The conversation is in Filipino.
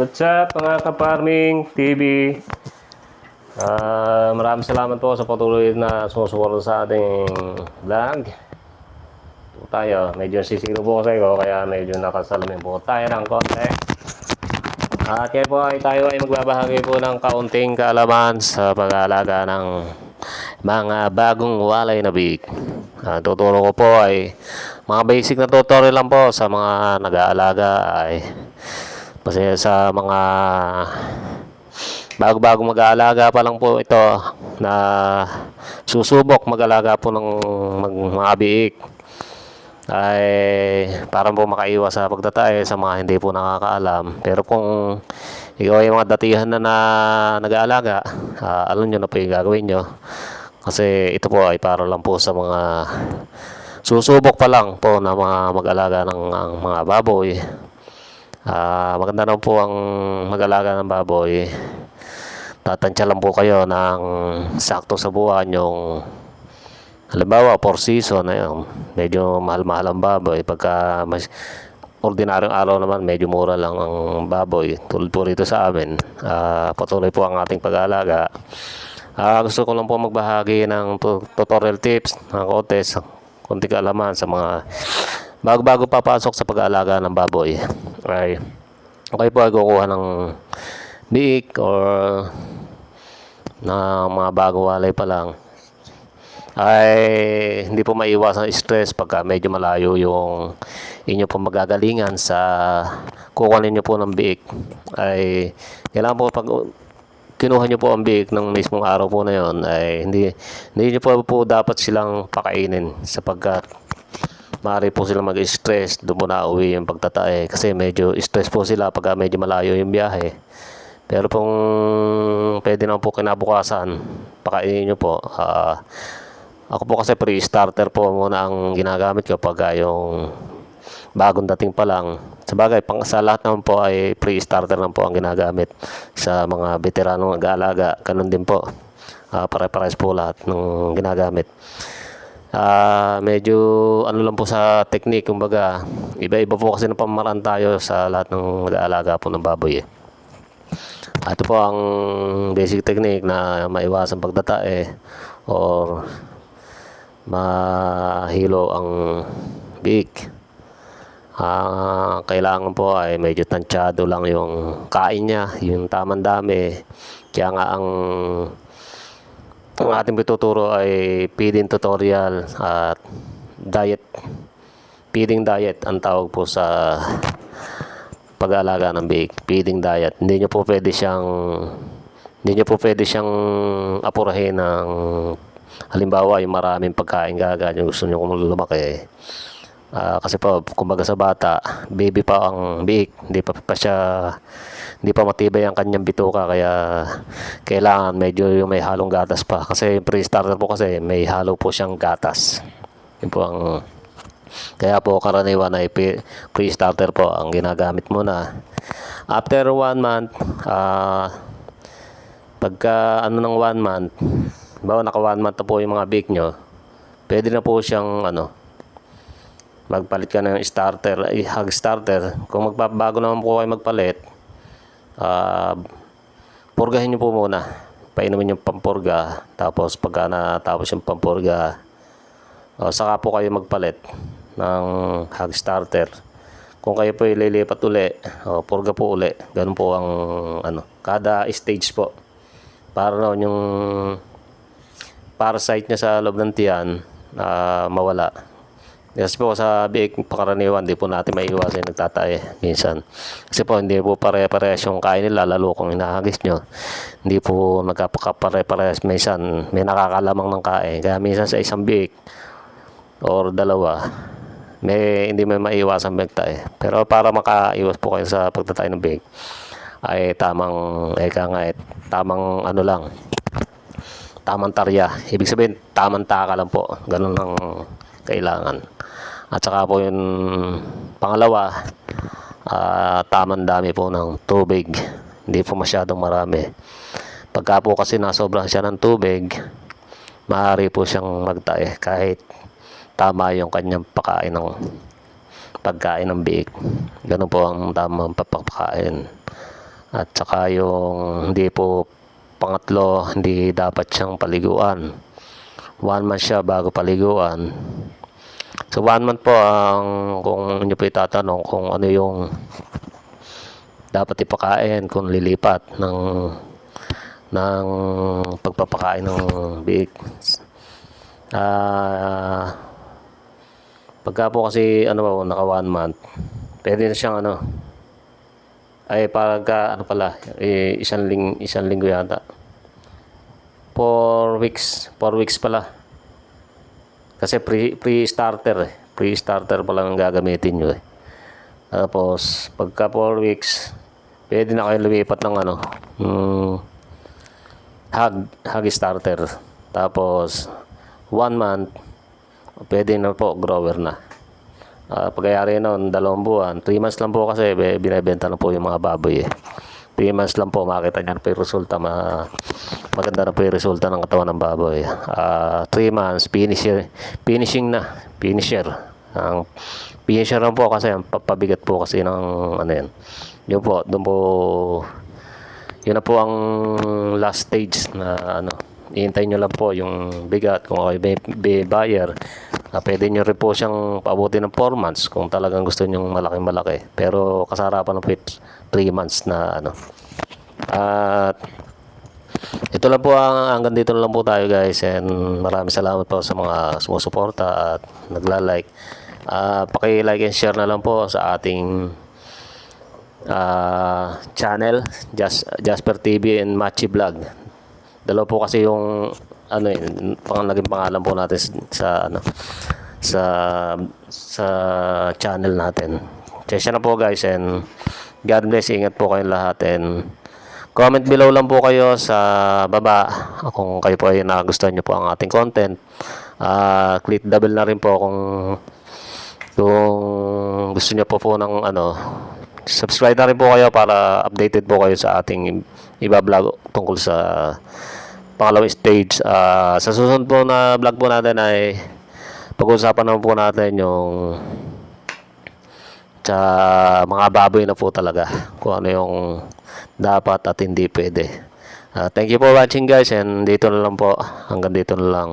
What's up mga ka-farming TV? Ah, maraming salamat po sa patuloy na sumusuporta sa ating vlog. Po tayo, medyo sisiro po kasi ko kaya medyo nakasalamin po tayo ng konti. At kaya po ay tayo ay magbabahagi po ng kaunting kaalaman sa pag-aalaga ng mga bagong walay na big. Ah, tuturo ko po ay mga basic na tutorial lang po sa mga nag-aalaga ay kasi sa mga bago-bago mag-aalaga pa lang po ito na susubok mag-alaga po ng mag, mga biik ay parang po makaiwas sa pagtatae sa mga hindi po nakakaalam. Pero kung ikaw ay mga datihan na na nag-aalaga, ah, alam nyo na po yung gagawin nyo. Kasi ito po ay para lang po sa mga susubok pa lang po na mga mag-alaga ng ang mga baboy. Ah, maganda naman po ang mag-alaga ng baboy. Tatansya lang po kayo ng sakto sa buwan yung halimbawa 4 season na yun. Medyo mahal-mahal ang baboy. Pagka mas ordinaryong araw naman medyo mura lang ang baboy. Tulad po rito sa amin. Ah, patuloy po ang ating pag-aalaga. Ah, gusto ko lang po magbahagi ng tu- tutorial tips ng konti sa konti kaalaman sa mga bago-bago papasok sa pag-aalaga ng baboy. Ay, okay po ay ng biik or na mga bago walay pa lang. Ay hindi po maiwasan stress pagka medyo malayo yung inyo po magagalingan sa kukunin nyo po ng biik. Ay kailangan po pag kinuha nyo po ang biik ng mismong araw po na yon ay hindi hindi nyo po, po dapat silang pakainin sapagkat maaari po sila mag-stress doon na uwi yung pagtatae kasi medyo stress po sila pag medyo malayo yung biyahe pero kung pwede naman po kinabukasan pakainin nyo po ah, ako po kasi pre-starter po muna ang ginagamit ko pag yung bagong dating pa lang. Sa bagay, pang, sa lahat naman po ay pre-starter lang po ang ginagamit sa mga veteranong nag-aalaga. Ganun din po. Ah, pare-pares po lahat ng ginagamit. Ah, medyo ano lang po sa technique, kumbaga, iba-iba po kasi ng pamaraan tayo sa lahat ng nag-aalaga po ng baboy. Eh. Ito po ang basic technique na maiwasan pagtatae or mahilo ang big. Ah, kailangan po ay medyo tansyado lang yung kain niya, yung tamang dami. Kaya nga ang ang ating pituturo ay feeding tutorial at diet. Feeding diet ang tawag po sa pag-aalaga ng big feeding diet. Hindi nyo po pwede siyang hindi nyo po pwede siyang apurahin ng halimbawa yung maraming pagkain gaga yung gusto nyo kung lumaki Ah, kasi po kumbaga sa bata baby pa ang big hindi pa, pa siya hindi pa matibay ang kanyang bituka. Kaya kailangan medyo yung may halong gatas pa. Kasi yung pre-starter po kasi may halo po siyang gatas. Yun po ang kaya po karaniwan ay pre- pre-starter po ang ginagamit muna. After one month ah pagka ano ng one month bawa naka one month na po yung mga bake nyo pwede na po siyang ano magpalit ka ng starter. Hog starter. Kung magbabago naman po kayo magpalit ah purgahin nyo po muna. Painumin yung pampurga tapos pagka natapos yung pampurga ah, saka po kayo magpalit ng hog starter. Kung kayo po ililipat uli o purga po uli ganun po ang ano kada stage po. Para noon yung parasite niya sa loob ng tiyan na mawala. Kasi po sa biik pakaraniwan, di po natin may iwasan yung nagtatae minsan. Kasi po hindi po pare-parehas yung kain nila, lalo kung hinahagis nyo. Hindi po nagkapare-parehas minsan, may nakakalamang ng kain. Kaya minsan sa isang biik or dalawa, may hindi may maiwasan magtae. Pero para makaiwas po kayo sa pagtatay ng biik, ay tamang, eka nga, eh, tamang ano lang, tamang tarya. Ibig sabihin, tamang taka lang po. Ganun ang kailangan. At saka po yung pangalawa, ah, tamang dami po ng tubig. Hindi po masyadong marami. Pagka po kasi nasobrahan siya ng tubig, maaari po siyang magtae kahit tama yung kanyang pagkain ng pagkain ng biik. Ganun po ang tamang papakain. At saka yung hindi po pangatlo, hindi dapat siyang paliguan. One month siya bago paliguan. So one month po ang kung inyo po itatanong kung ano yung dapat ipakain kung lilipat ng ng pagpapakain ng biik. Ah pagka po kasi ano po, naka one month, pwede na siyang ano ay pagka ano pala, eh, isang ling isang linggo yata. Four weeks, four weeks pala. Kasi pre, pre-starter eh. Pre-starter pa lang ang gagamitin nyo eh. Tapos, pagka 4 weeks, pwede na kayo lumipat ng ano, mm, hug, hug starter. Tapos, 1 month, pwede na po, grower na. Uh, pagkayari noon, dalawang buwan, 3 months lang po kasi be- binibenta na po yung mga baboy eh. 3 months lang po, makita niyo na po yung resulta. Ma maganda na po yung resulta ng katawan ng baboy. 3 months, finisher, finishing na. Finisher. Ang finisher lang po kasi, ang papabigat po kasi ng ano yan. Yun po, doon po, yun na po ang last stage na ano, Ihintay nyo lang po yung bigat kung kayo may buyer. Uh, pwede nyo rin po siyang paabutin ng 4 months kung talagang gusto nyo malaking malaki. Pero kasarapan ng 3 months na ano. At ito lang po ang hanggang dito lang po tayo guys and maraming salamat po sa mga sumusuporta at nagla-like. Uh, paki-like and share na lang po sa ating ah, channel Jas Jasper TV and Machi Vlog. Dalawa po kasi yung ano yun, pang naging pangalan po natin sa ano sa sa channel natin. Tsaya na po guys and God bless. Ingat po kayong lahat and comment below lang po kayo sa baba kung kayo po ay nagustuhan nyo po ang ating content. Ah, click bell na rin po kung kung gusto niyo po po ng ano subscribe na rin po kayo para updated po kayo sa ating iba vlog tungkol sa pangalawang stage. Ah, sa susunod po na vlog po natin ay pag-uusapan naman po natin yung sa mga baboy na po talaga kung ano yung dapat at hindi pwede. Ah, thank you for watching guys and dito na lang po hanggang dito na lang.